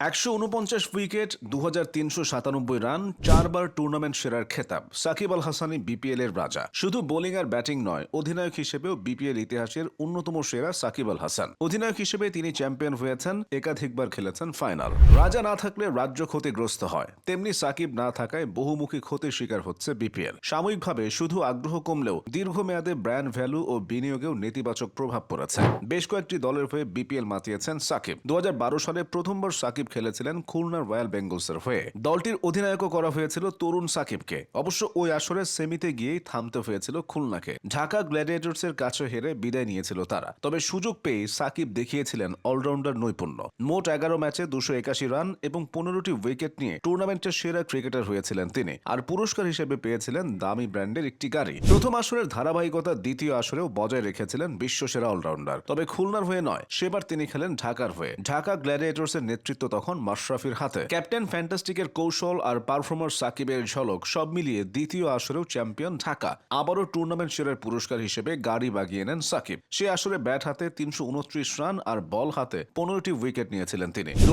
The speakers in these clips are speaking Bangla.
একশো উনপঞ্চাশ উইকেট দু রান, চারবার টুর্নামেন্ট সেরার খেতাব, সাকিব আল হাসানি বিপিএল এর রাজা। শুধু বোলিং আর ব্যাটিং নয়, অধিনায়ক হিসেবেও বিপিএল ইতিহাসের অন্যতম সেরা সাকিব আল হাসান। অধিনায়ক হিসেবে তিনি চ্যাম্পিয়ন হয়েছেন, একাধিকবার খেলেছেন ফাইনাল। রাজা না থাকলে রাজ্য ক্ষতিগ্রস্ত হয়, তেমনি সাকিব না থাকায় বহুমুখী ক্ষতির শিকার হচ্ছে বিপিএল। সাময়িকভাবে শুধু আগ্রহ কমলেও দীর্ঘমেয়াদে ব্র্যান্ড ভ্যালু ও বিনিয়োগেও নেতিবাচক প্রভাব পড়েছে। বেশ কয়েকটি দলের হয়ে বিপিএল মাতিয়েছেন সাকিব। দু হাজার বারো সালে প্রথমবার সাকিব খেলেছিলেন খুলনার রয়্যাল বেঙ্গলসের হয়ে। দলটির অধিনায়কও করা হয়েছিল তরুণ সাকিবকে। অবশ্য ওই আসরে সেমিতে গিয়েই থামতে হয়েছিল খুলনাকে। ঢাকা গ্ল্যাডিয়েটর্সের কাছে হেরে বিদায় নিয়েছিল তারা। তবে সুযোগ পেয়ে সাকিব দেখিয়েছিলেন অলরাউন্ডার নৈপুণ্য। মোট এগারো ম্যাচে দুশো একাশি রান এবং পনেরোটি উইকেট নিয়ে টুর্নামেন্টের সেরা ক্রিকেটার হয়েছিলেন তিনি। আর পুরস্কার হিসেবে পেয়েছিলেন দামি ব্র্যান্ডের একটি গাড়ি। প্রথম আসরের ধারাবাহিকতা দ্বিতীয় আসরেও বজায় রেখেছিলেন বিশ্বসেরা অলরাউন্ডার। তবে খুলনার হয়ে নয়, সেবার তিনি খেলেন ঢাকার হয়ে। ঢাকা গ্ল্যাডিয়েটর্সের নেতৃত্ব তখন মাশরাফির হাতে। ক্যাপ্টেন ফ্যান্টাস্টিকের কৌশল আর পারফর্মার সাকিবের ঝলক সব মিলিয়ে দ্বিতীয় আসরেও চ্যাম্পিয়ন ঢাকা। আবারও টুর্নামেন্ট সেরার পুরস্কার হিসেবে গাড়ি বাগিয়ে নেন সাকিব। সে আসরে ব্যাট হাতে তিনশো উনত্রিশ রান আর বল হাতে পনেরোটি উইকেট নিয়েছিলেন তিনি। দু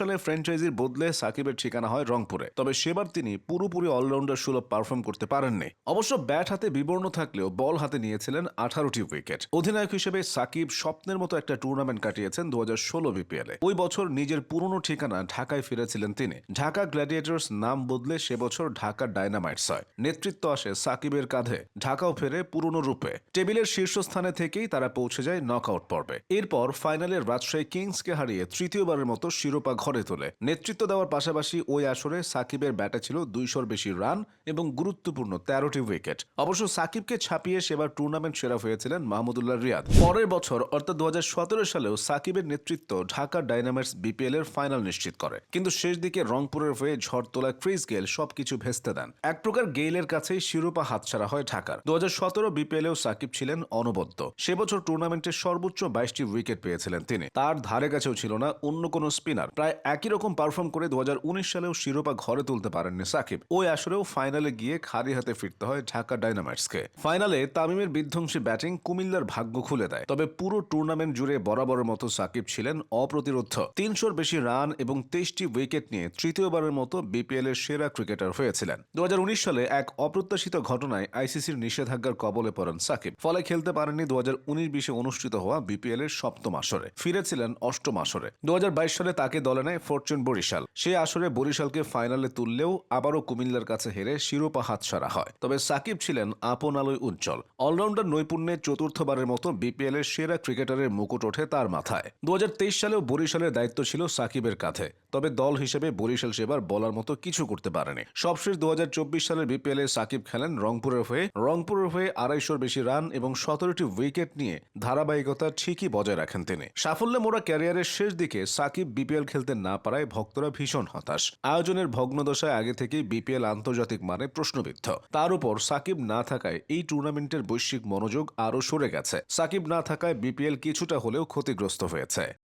সালে ফ্র্যাঞ্চাইজির বদলে সাকিবের ঠিকানা হয় রংপুরে। তবে সেবার তিনি পুরোপুরি অলরাউন্ডার সুলভ পারফর্ম করতে পারেননি। অবশ্য ব্যাট হাতে বিবর্ণ থাকলেও বল হাতে নিয়েছিলেন আঠারোটি উইকেট। অধিনায়ক হিসেবে সাকিব স্বপ্নের মতো একটা টুর্নামেন্ট কাটিয়েছেন দু হাজার ষোলো বিপিএলে। ওই বছর নিজের পুরনো ঠিকানা ঢাকায় ফিরেছিলেন তিনি। ঢাকা গ্ল্যাডিয়েটর্স নাম বদলে সে বছর ঢাকা ডায়নামাইটস হয়। নেতৃত্ব আসে সাকিবের কাঁধে। ঢাকাও ফেরে পুরনো রূপে। টেবিলের শীর্ষস্থানে থেকেই তারা পৌঁছে যায় নকআউট পর্বে। এরপর ফাইনালে রাজশাহী কিংসকে হারিয়ে তৃতীয়বারের মতো শিরোপা ঘরে তোলে। নেতৃত্ব দেওয়ার পাশাপাশি ওই আসরে সাকিবের ব্যাটে ছিল দুইশোর বেশি রান এবং গুরুত্বপূর্ণ তেরোটি উইকেট। অবশ্য সাকিবকে ছাপিয়ে সেবার টুর্নামেন্ট সেরা হয়েছিলেন মাহমুদুল্লাহ রিয়াদ। পরের বছর, অর্থাৎ দুহাজার সতেরো সালেও সাকিবের নেতৃত্ব ঢাকা ডাইনামাইটস বিপিএল এর ফাইনাল নিশ্চিত করে। কিন্তু শেষ দিকে রংপুরের হয়ে ঝড় তোলা ক্রিস গেল সবকিছু ভেস্তে দেন। এক প্রকার গেইলের কাছেই শিরোপা হাতছাড়া হয় ঢাকার। দু হাজার সতেরো বিপিএলেও সাকিব ছিলেন অনবদ্য। সে বছর টুর্নামেন্টের সর্বোচ্চ বাইশটি উইকেট পেয়েছিলেন তিনি। তার ধারে কাছেও ছিল না অন্য কোনো স্পিনার। প্রায় একই রকম পারফর্ম করে দুহাজার উনিশ সালেও শিরোপা ঘরে তুলতে পারেননি সাকিব। ওই আসরেও ফাইনালে গিয়ে খালি হাতে ফিরতে হয় ঢাকা ডাইনামাইটসকে ফাইনালে তামিমের বিধ্বংসী ব্যাটিং কুমিল্লার ভাগ্য খুলে দেয়। তবে পুরো টুর্নামেন্ট জুড়ে বরাবরের মতো সাকিব ছিলেন অপ্রতিরোধ তিনশোর বেশি রান এবং তেইশটি উইকেট নিয়ে তৃতীয়বারের মতো বিপিএল এর সেরা ক্রিকেটার হয়েছিলেন। দু সালে এক অপ্রত্যাশিত ঘটনায় আইসিসির নিষেধাজ্ঞার কবলে পড়েন সাকিব। ফলে খেলতে পারেননি দু হাজার উনিশ বিশে অনুষ্ঠিত হওয়া বিপিএল এর সপ্তম আসরে, ফিরেছিলেন অষ্টম আসরে। দু সালে তাকে দলে নেয় ফরচুন বরিশাল। সেই আসরে বরিশালকে ফাইনালে তুললেও আবারও কুমিল্লার কাছে হেরে শিরোপা হাতছাড়া হয়। তবে সাকিব ছিলেন আপন আলোয় উজ্জ্বল। অলরাউন্ডার নৈপুণ্যে চতুর্থবারের মতো বিপিএল এর সেরা ক্রিকেটারের মুকুট ওঠে তার মাথায়। দু হাজার তেইশ সালেও বরিশালের দায়িত্ব ছিল সাকিবের কাঁধে। তবে দল হিসেবে বরিশাল সেবার বলার মতো কিছু করতে পারেনি। সবশেষ দুহাজার চব্বিশ সালের বিপিএল সাকিব খেলেন রংপুরের হয়ে। রংপুরের হয়ে আড়াইশোর বেশি রান এবং সতেরোটি উইকেট নিয়ে ধারাবাহিকতা ঠিকই বজায় রাখেন তিনি। সাফল্যে মোড়া ক্যারিয়ারের শেষ দিকে সাকিব বিপিএল খেলতে না পারায় ভক্তরা ভীষণ হতাশ। আয়োজনের ভগ্নদশায় আগে থেকেই বিপিএল আন্তর্জাতিক মানে প্রশ্নবিদ্ধ। তার উপর সাকিব না থাকায় এই টুর্নামেন্টের বৈশ্বিক মনোযোগ আরও সরে গেছে। সাকিব না থাকায় বিপিএল কিছুটা হলেও ক্ষতিগ্রস্ত হয়েছে।